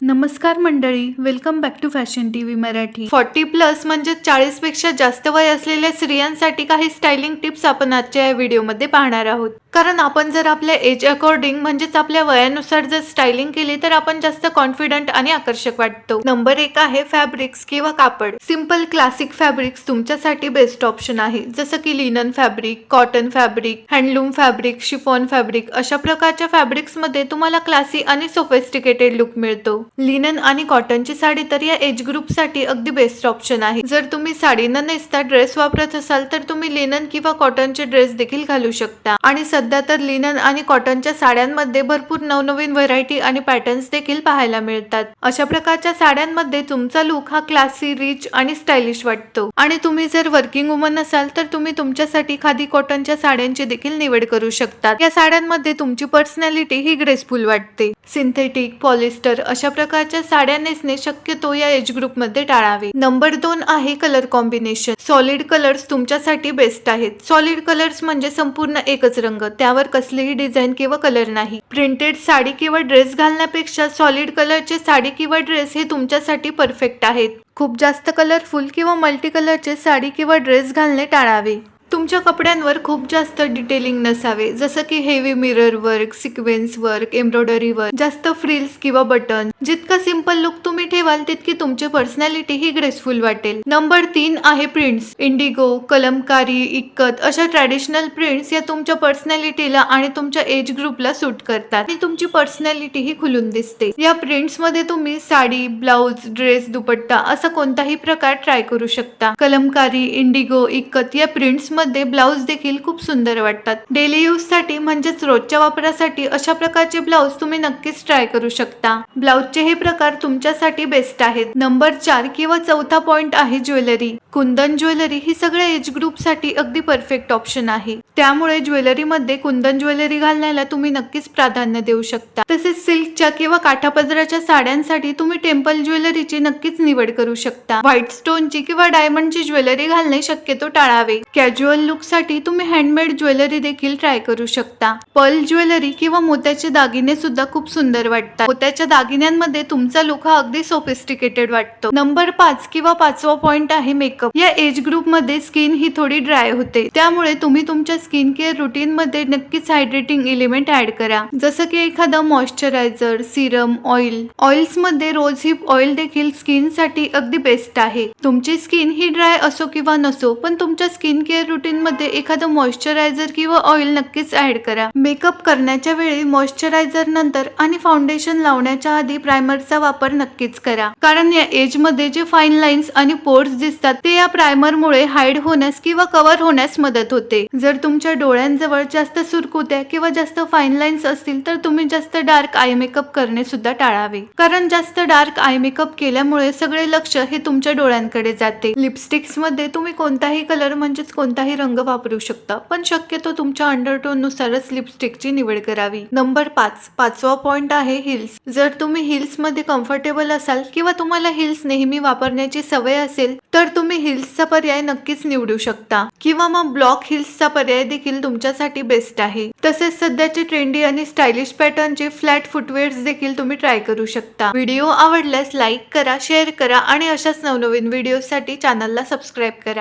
नमस्कार मंडळी welcome back to fashion T V Marathi. Forty plus म्हणजे चाळीसपेक्षा जास्त वय असलेल्या स्त्रियांसाठी काही स्टायलिंग टिप्स आपण आजच्या या व्हिडिओमध्ये पाहणार आहोत. कारण आपण जर आपल्या एज अकॉर्डिंग म्हणजेच आपल्या वयानुसार जर स्टायलिंग केली तर आपण जास्त कॉन्फिडंट आणि आकर्षक वाटतो. नंबर एक आहे फॅब्रिक्स किंवा कापड. सिंपल क्लासिक फॅब्रिक्स तुमच्यासाठी बेस्ट ऑप्शन आहे. जसं की linen fabric cotton fabric handloom fabric chiffon fabric अशा प्रकारच्या फॅब्रिक्समध्ये तुम्हाला क्लासी आणि सोफेस्टिकेटेड लुक मिळतो. लिनन आणि कॉटनची साडी तर या एज ग्रुपसाठी अगदी बेस्ट ऑप्शन आहे. जर तुम्ही साडी न नेसता ड्रेस वापरत असाल तर तुम्ही लिनन किंवा कॉटनचे ड्रेस देखील घालू शकता. आणि सध्या तर लिनन आणि कॉटनच्या साड्यांमध्ये भरपूर नवनवीन व्हरायटी आणि पॅटर्न्स देखील पाहायला मिळतात. अशा प्रकारच्या साड्यांमध्ये तुमचा लुक हा क्लासी रिच आणि स्टायलिश वाटतो. आणि तुम्ही जर वर्किंग वुमन असाल तर तुम्ही तुमच्यासाठी खादी कॉटनच्या साड्यांची देखील निवड करू शकता या साड्यांमध्ये तुमची पर्सनॅलिटी ही ग्रेसफुल वाटते. सिंथेटिक पॉलिस्टर अशा प्रकारच्या साड्या नेसणे शक्यतो या एज ग्रुपमध्ये टाळावे. नंबर दोन आहे कलर कॉम्बिनेशन सॉलिड कलर्स तुमच्यासाठी बेस्ट आहेत. सॉलिड कलर्स म्हणजे संपूर्ण एकच रंग. त्यावर कसलीही डिझाईन किंवा कलर नाही. प्रिंटेड साडी किंवा ड्रेस घालण्यापेक्षा सॉलिड कलरचे साडी किंवा ड्रेस हे तुमच्यासाठी परफेक्ट आहेत. खूप जास्त कलरफुल किंवा मल्टी कलरचे साडी किंवा ड्रेस घालणे टाळावे. तुमच्या कपड्यांवर खूप जास्त डिटेलिंग नसावे. जसं की heavy mirror work sequence work embroidery work जास्त फ्रिल्स किंवा बटन जितका सिंपल लुक तुम्ही ठेवाल तितकी तुमची पर्सनॅलिटी ही ग्रेसफुल वाटेल. नंबर तीन आहे प्रिंट्स इंडिगो कलमकारी इक्कत अशा ट्रॅडिशनल प्रिंट्स या तुमच्या पर्सनॅलिटीला आणि तुमच्या एज ग्रुपला सूट करतात. आणि तुमची पर्सनॅलिटी ही खुलून दिसते. या प्रिंट्समध्ये तुम्ही साडी ब्लाउज ड्रेस दुपट्टा असा कोणताही प्रकार ट्राय करू शकता. कलमकारी इंडिगो इक्कत या प्रिंट्स मध्ये ब्लाउज देखील खूप सुंदर वाटतात. डेली यूजसाठी म्हणजेच रोजच्या वापरासाठी अशा प्रकारचे ब्लाउज तुम्ही नक्कीच ट्राय करू शकता. ब्लाउजचे हे प्रकार तुमच्यासाठी बेस्ट आहेत. नंबर चार किंवा चौथा पॉइंट आहे ज्वेलरी. कुंदन ज्वेलरी ही सगळ्या एज ग्रुपसाठी अगदी परफेक्ट ऑप्शन आहे. त्यामुळे ज्वेलरी मध्ये कुंदन ज्वेलरी घालण्याला तुम्ही नक्कीच प्राधान्य देऊ शकता. तसेच सिल्कच्या किंवा काठापदराच्या साड्यांसाठी तुम्ही टेम्पल ज्वेलरीची नक्कीच निवड करू शकता. व्हाईट स्टोनची किंवा डायमंडची ज्वेलरी घालणे शक्यतो टाळावे. कॅज्युअल कॅज्युअल लुकसाठी तुम्ही हँडमेड ज्वेलरी देखील ट्राय करू शकता. पर्ल ज्वेलरी किंवा मोत्याचे दागिने सुद्धा खूप सुंदर वाटतात. मोत्याच्या दागिन्यांमध्ये तुमचा लुक हा अगदी सोफिस्टिकेटेड वाटतो. नंबर पाच किंवा पाचवा पॉइंट आहे मेकअप या एज ग्रुपमध्ये स्किन ही थोडी ड्राय होते. त्यामुळे तुम्ही तुमच्या स्किन केअर रुटीन मध्ये नक्कीच हायड्रेटिंग एलिमेंट ऍड करा. जसं की एखादं मॉइश्चरायझर सिरम ऑइल ऑइल्समध्ये रोज हिप ऑइल देखील स्किनसाठी अगदी बेस्ट आहे. तुमची स्किन ही ड्राय असो किंवा नसो पण तुमच्या स्किन केअर रुटीनमध्ये एखादं मॉइश्चरायझर किंवा ऑइल नक्कीच ऍड करा. मेकअप करण्याच्या वेळी मॉइश्चरायझर नंतर आणि फाउंडेशन लावण्याच्या आधी प्रायमरचा वापर नक्कीच करा. कारण या एजमध्ये जे फाईन लाईन्स आणि पोर्ट्स दिसतात ते या प्रायमरमुळे हाईड होण्यास किंवा कव्हर होण्यास मदत होते. जर तुमच्या डोळ्यांजवळ जास्त सुरकुत्या किंवा जास्त फाईन लाईन्स असतील तर तुम्ही जास्त डार्क आय मेकअप करणे सुद्धा टाळावे. कारण जास्त डार्क आय मेकअप केल्यामुळे सगळे लक्ष हे तुमच्या डोळ्यांकडे जाते. लिपस्टिक्समध्ये तुम्ही कोणताही कलर म्हणजेच कोणताही रंग वापरू शकता पण शक्यतो तुमच्या अंडरटोननुसारच लिपस्टिकची निवड करावी. नंबर पाच पाचवा पॉइंट आहे हिल्स जर तुम्ही हिल्समध्ये कम्फर्टेबल असाल किंवा तुम्हाला हिल्स नेहमी वापरण्याची सवय असेल तर तुम्ही हिल्सचा पर्याय नक्कीच निवडू शकता. किंवा मग ब्लॉक हिल्सचा पर्याय देखील तुमच्यासाठी बेस्ट आहे. तसेच सध्याचे ट्रेंडी आणि स्टायलिश पॅटर्नचे फ्लॅट फुटवेअर्स देखील तुम्ही ट्राय करू शकता. व्हिडिओ आवडल्यास लाईक करा शेअर करा आणि अशाच नवनवीन व्हिडिओसाठी चॅनलला सबस्क्राईब करा.